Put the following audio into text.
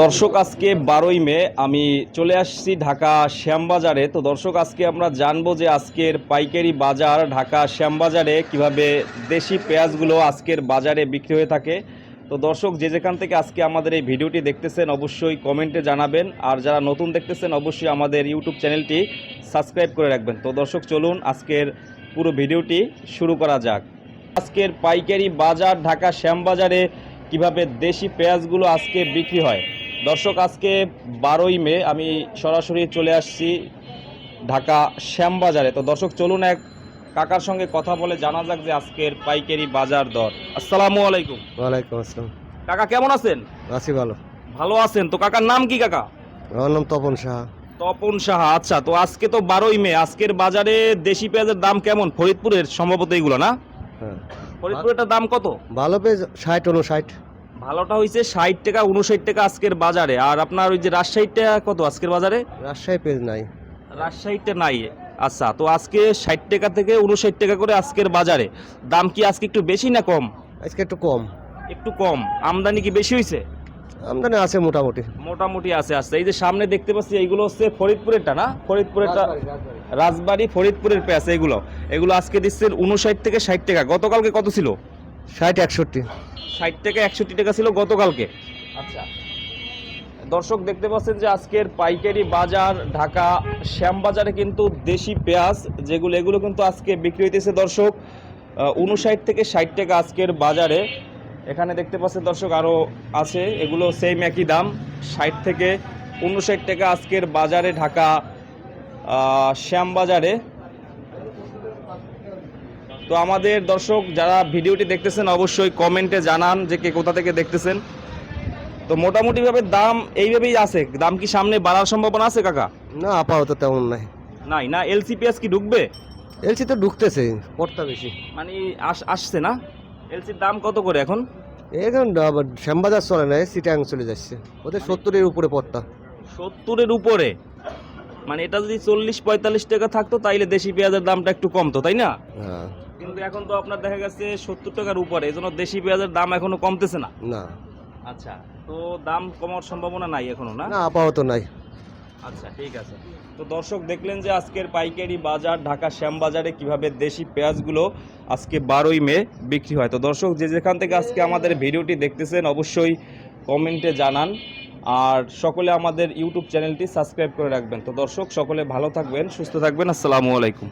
দর্শক, আজকে বারোই মে, আমি চলে আসছি ঢাকা শ্যামবাজারে। তো দর্শক, আজকে আমরা জানব যে আজকের পাইকারি বাজার ঢাকা শ্যামবাজারে কীভাবে দেশি পেঁয়াজগুলো আজকের বাজারে বিক্রি হয়ে থাকে। তো দর্শক, যে যেখান থেকে আজকে আমাদের এই ভিডিওটি দেখতেছেন, অবশ্যই কমেন্টে জানাবেন। আর যারা নতুন দেখতেছেন, অবশ্যই আমাদের ইউটিউব চ্যানেলটি সাবস্ক্রাইব করে রাখবেন। তো দর্শক, চলুন আজকের পুরো ভিডিওটি শুরু করা যাক। আজকের পাইকারি বাজার ঢাকা শ্যামবাজারে কীভাবে দেশি পেঁয়াজগুলো আজকে বিক্রি হয়। দর্শক আজকে বারোই মে আমি সরাসরি চলে আসছি ঢাকা শ্যামবাজারে। তো দর্শক চলুন এক কাকার সঙ্গে কথা বলে জানা যাক যে আজকের পাইকারি বাজার দর। আসসালামু আলাইকুম। ওয়ালাইকুম আসসালাম। কাকা কেমন আছেন? আছি ভালো। ভালো আছেন। তো কাকার নাম কি কাকা? আমার নাম তপন সাহা। তপন সাহা আচ্ছা। তো আজকে তো বারোই মে আজকের বাজারে দেশি পেঁয়াজের দাম কেমন? ফরিদপুরের সম্ভবত এইগুলো না? হ্যাঁ। ফরিদপুরের দাম কত? ভালো পেজ ষাট উনষাট ভালোটা হয়েছে ষাট টাকা উনষাট টাকা আজকের বাজারে। আর আপনার ওই যে রাজশাহীটা কত আজকের বাজারে? রাজশাহী পেজ নাই। রাজশাহীটা নাই। আচ্ছা তো আজকে ষাট টাকা থেকে উনষাট টাকা করে আজকের বাজারে। দাম কি আজকে একটু বেশি না কম? আজকে একটু কম। একটু কম। আমদানি কি বেশি হয়েছে আমদানি আছে মোটামুটি। মোটামুটি আছে আচ্ছা এই যে সামনে দেখতে পাচ্ছি এইগুলো হচ্ছে ফরিদপুরেরটা না? ফরিদপুরেরটা রাজবাড়ি ফরিদপুরের পেঁয়াজ এগুলো এগুলো আজকে দিচ্ছেন উনষাট থেকে ষাট টাকা। গতকালকে কত ছিল? ষাট একষট্টি। ষাট থেকে একষট্টি টাকা ছিল গতকালকে। আচ্ছা। দর্শক দেখতে পাচ্ছেন যে আজকের পাইকারি বাজার ঢাকা শ্যামবাজারে কিন্তু দেশি পেঁয়াজ যেগুলো এগুলো কিন্তু আজকে বিক্রি হইতেছে দর্শক উনষাট থেকে ষাট টাকা আজকের বাজারে। এখানে দেখতে পাচ্ছেন দর্শক আরও আছে। এগুলো সেম একই দাম ষাট থেকে উনষাট টাকা আজকের বাজারে ঢাকা শ্যামবাজারে। তো আমাদের দর্শক যারা ভিডিওটি দেখতেছেন অবশ্যই কমেন্টে জানান যে কে কোথা থেকে দেখতেছেন। তো মোটামুটিভাবে দাম এইভাবেই আছে। দাম কি সামনে বাড়ার সম্ভাবনা আছে কাকা? না আপাতত তেমন নাই। নাই না? এলসিপিএস কি ঢুকবে? এলসি তো ঢুকতেছে পড়তা বেশি। মানে আস- আসছে না? এলসির দাম কত করে এখন? এখন আবার শ্যামবাজার চলে না সিটাং চলে যাচ্ছে। ওদের সত্তরের উপরে পড়তা। সত্তরের উপরে? মানে এটা যদি চল্লিশ পঁয়তাল্লিশ টাকা থাকতো তাইলে দেশি পেঁয়াজের দামটা একটু কমতো তাই না? হ্যাঁ। কিন্তু এখন তো আপনার দেখা গেছে সত্তর টাকার উপরে এই জন্য দেশি পেঁয়াজের দাম এখনও কমতেছে না। না। আচ্ছা তো দাম কমার সম্ভাবনা নাই এখনও না আপাতত নাই। আচ্ছা ঠিক আছে। তো দর্শক, দেখলেন যে আজকের পাইকারি বাজার, ঢাকা শ্যামবাজারে কীভাবে দেশি পেঁয়াজগুলো আজকে বারোই মে বিক্রি হয়। তো দর্শক, যে যেখান থেকে আজকে আমাদের ভিডিওটি দেখতেছেন, অবশ্যই কমেন্টে জানান। আর সকলে আমাদের ইউটিউব চ্যানেলটি সাবস্ক্রাইব করে রাখবেন। তো দর্শক, সকলে ভালো থাকবেন, সুস্থ থাকবেন। আসসালামু আলাইকুম।